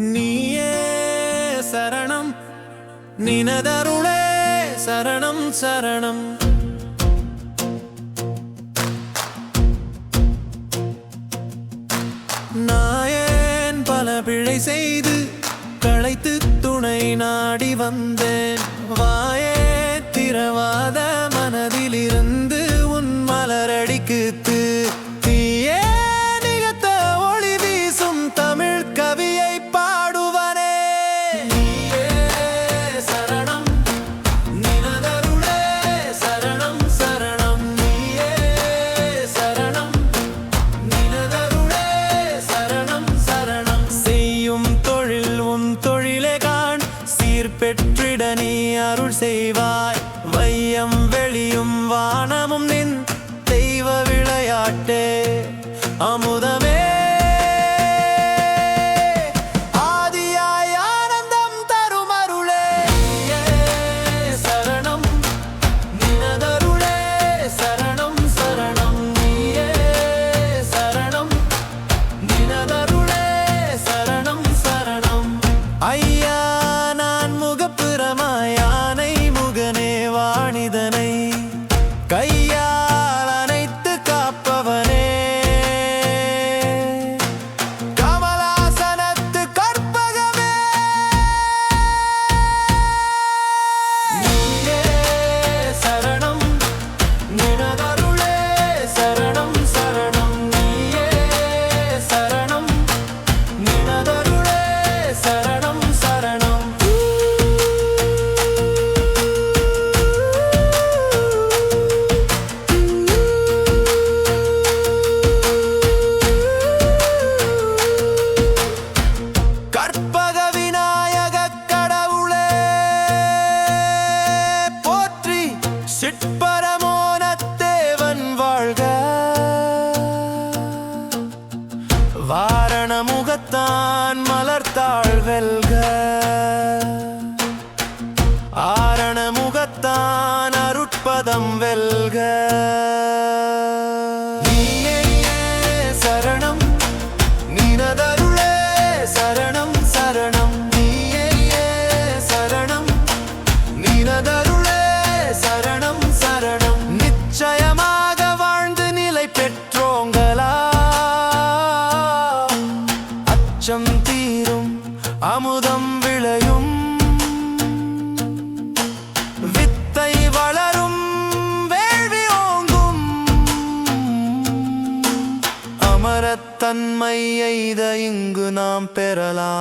நீயே சரணம். நினதருளே சரணம் சரணம். நாயன் பல பிழை செய்து களைத்து துணை நாடி வந்தேன். வாயே திரவா பெற்றிட நீ அருள் செய்வாய். வையம் வெளியும் வானமும் நின் தெய்வ விளையாட்டே. அமுத caí. அச்சம் தீரும் அமுதம் விளையும். வித்தை வளரும் வேள்வி ஓங்கும். அமரத்தன்மை இங்கு நாம் பெறலாம்.